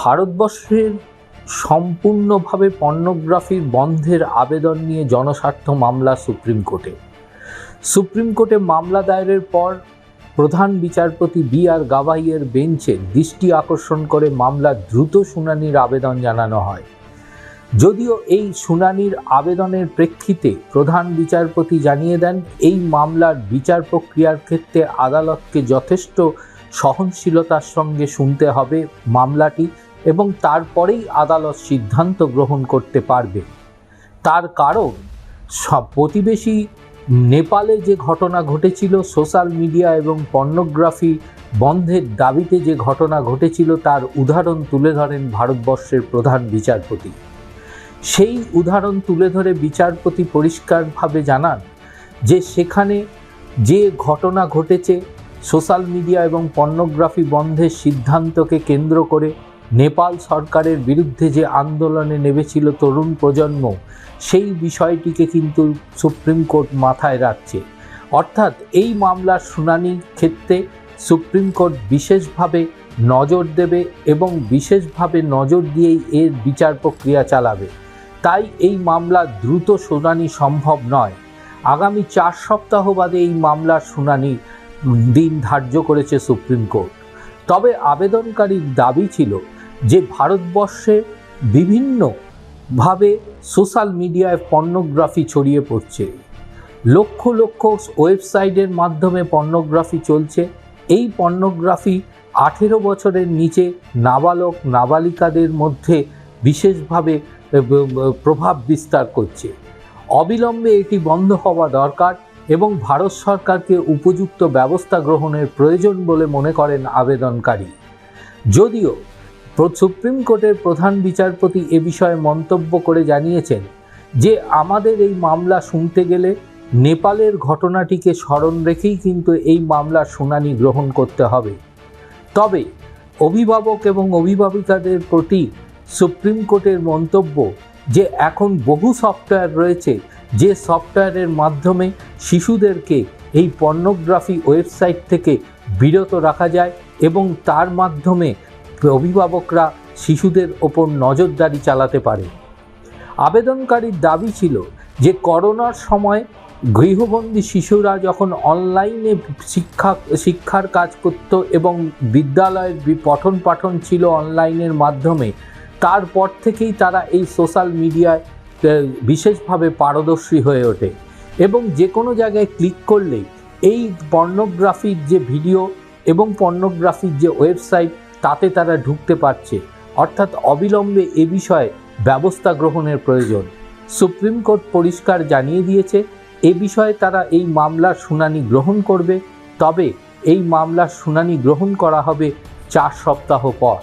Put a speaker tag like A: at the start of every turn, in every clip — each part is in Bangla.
A: ভারতবর্ষের সম্পূর্ণভাবে পর্নোগ্রাফির বন্ধের আবেদন নিয়ে জনস্বার্থ মামলা সুপ্রিম কোর্টে। সুপ্রিম কোর্টে মামলা দায়েরের পর প্রধান বিচারপতি বি আর গাভাইয়ের বেঞ্চে দৃষ্টি আকর্ষণ করে মামলার দ্রুত শুনানির আবেদন জানানো হয়। যদিও এই শুনানির আবেদনের প্রেক্ষিতে প্রধান বিচারপতি জানিয়ে দেন, এই মামলার বিচার প্রক্রিয়ার ক্ষেত্রে আদালতকে যথেষ্ট সহনশীলতার সঙ্গে শুনতে হবে মামলাটি। এবং তারপরেই আদালত সিদ্ধান্ত গ্রহণ করতে পারবে। তার কারণ, সব প্রতিবেশী নেপালে যে ঘটনা ঘটেছিল, সোশ্যাল মিডিয়া এবং পর্নোগ্রাফি বন্ধের দাবিতে যে ঘটনা ঘটেছিল, তার উদাহরণ তুলে ধরেন ভারতবর্ষের প্রধান বিচারপতি। সেই উদাহরণ তুলে ধরে বিচারপতি পরিষ্কারভাবে জানান যে সেখানে যে ঘটনা ঘটেছে, সোশ্যাল মিডিয়া এবং পর্নোগ্রাফি বন্ধের সিদ্ধান্তকে কেন্দ্র করে নেপাল সরকারের বিরুদ্ধে যে আন্দোলনে নেমেছিল তরুণ প্রজন্ম, সেই বিষয়টিকে কিন্তু সুপ্রিম কোর্ট মাথায় রাখছে। অর্থাৎ এই মামলার শুনানির ক্ষেত্রে সুপ্রিম কোর্ট বিশেষভাবে নজর দেবে এবং বিশেষভাবে নজর দিয়েই এর বিচার প্রক্রিয়া চালাবে। তাই এই মামলা দ্রুত শুনানি সম্ভব নয়। আগামী চার সপ্তাহ বাদে এই মামলার শুনানি দিন ধার্য করেছে সুপ্রিম কোর্ট। তবে আবেদনকারীর দাবি ছিল যে ভারতবর্ষে বিভিন্নভাবে সোশ্যাল মিডিয়ায় পর্নোগ্রাফি ছড়িয়ে পড়ছে, লক্ষ লক্ষ ওয়েবসাইটের মাধ্যমে পর্নোগ্রাফি চলছে, এই পর্নোগ্রাফি আঠেরো বছরের নিচে নাবালক নাবালিকাদের মধ্যে বিশেষভাবে প্রভাব বিস্তার করছে। অবিলম্বে এটি বন্ধ হওয়া দরকার এবং ভারত সরকারকে উপযুক্ত ব্যবস্থা গ্রহণের প্রয়োজন বলে মনে করেন আবেদনকারী। যদিও সুপ্রিম কোর্টের প্রধান বিচারপতি এ বিষয়ে মন্তব্য করে জানিয়েছেন যে, আমাদের এই মামলা শুনতে গেলে নেপালের ঘটনাটিকে স্মরণ রেখেই কিন্তু এই মামলার শুনানি গ্রহণ করতে হবে। তবে অভিভাবক এবং অভিভাবিকাদের প্রতি সুপ্রিম কোর্টের মন্তব্য যে, এখন বহু সফটওয়্যার রয়েছে যে সফটওয়্যারের মাধ্যমে শিশুদেরকে এই পর্নোগ্রাফি ওয়েবসাইট থেকে বিরত রাখা যায় এবং তার মাধ্যমে অভিভাবকরা শিশুদের ওপর নজরদারি চালাতে পারে। আবেদনকারীর দাবি ছিল যে, করোনার সময় গৃহবন্দী শিশুরা যখন অনলাইনে শিক্ষা, শিক্ষার কাজ করত এবং বিদ্যালয়ের পঠন পাঠন ছিল অনলাইনের মাধ্যমে, তারপর থেকেই তারা এই সোশ্যাল মিডিয়ায় বিশেষভাবে পারদর্শী হয়ে ওঠে এবং যে কোনো জায়গায় ক্লিক করলে এই পর্নোগ্রাফির যে ভিডিও এবং পর্নোগ্রাফির যে ওয়েবসাইট তাতে তারা ঢুকতে পারছে। অর্থাৎ অবিলম্বে এ বিষয়ে ব্যবস্থা গ্রহণের প্রয়োজন। সুপ্রিম কোর্ট পরিষ্কার জানিয়ে দিয়েছে, এ বিষয়ে তারা এই মামলার শুনানি গ্রহণ করবে। তবে এই মামলার শুনানি গ্রহণ করা হবে চার সপ্তাহ পর।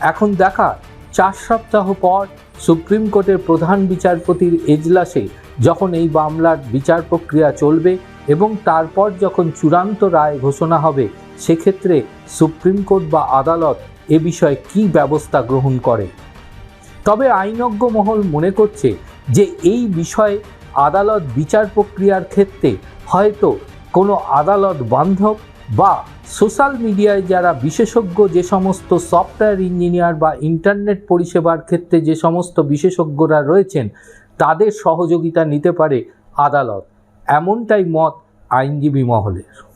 A: এখন দেখা, চার সপ্তাহ পর সুপ্রিম কোর্টের প্রধান বিচারপতির এজলাসে যখন এই মামলার বিচার প্রক্রিয়া চলবে এবং তারপর যখন চূড়ান্ত রায় ঘোষণা হবে, সেক্ষেত্রে সুপ্রিম কোর্ট বা আদালত এ বিষয়ে কী ব্যবস্থা গ্রহণ করে? তবে আইনজ্ঞ মহল মনে করছে যে এই বিষয়ে আদালত বিচার প্রক্রিয়ার ক্ষেত্রে হয়তো কোনো আদালত বান্ধব বা সোশ্যাল মিডিয়ায় যারা বিশেষজ্ঞ যে সমস্ত সফটওয়্যার ইঞ্জিনিয়ার বা ইন্টারনেট পরিষেবার ক্ষেত্রে যে সমস্ত বিশেষজ্ঞরা রয়েছেন, তাদের সহযোগিতা নিতে পারে আদালত। এমনটাই মত আইনজীবী মহলের।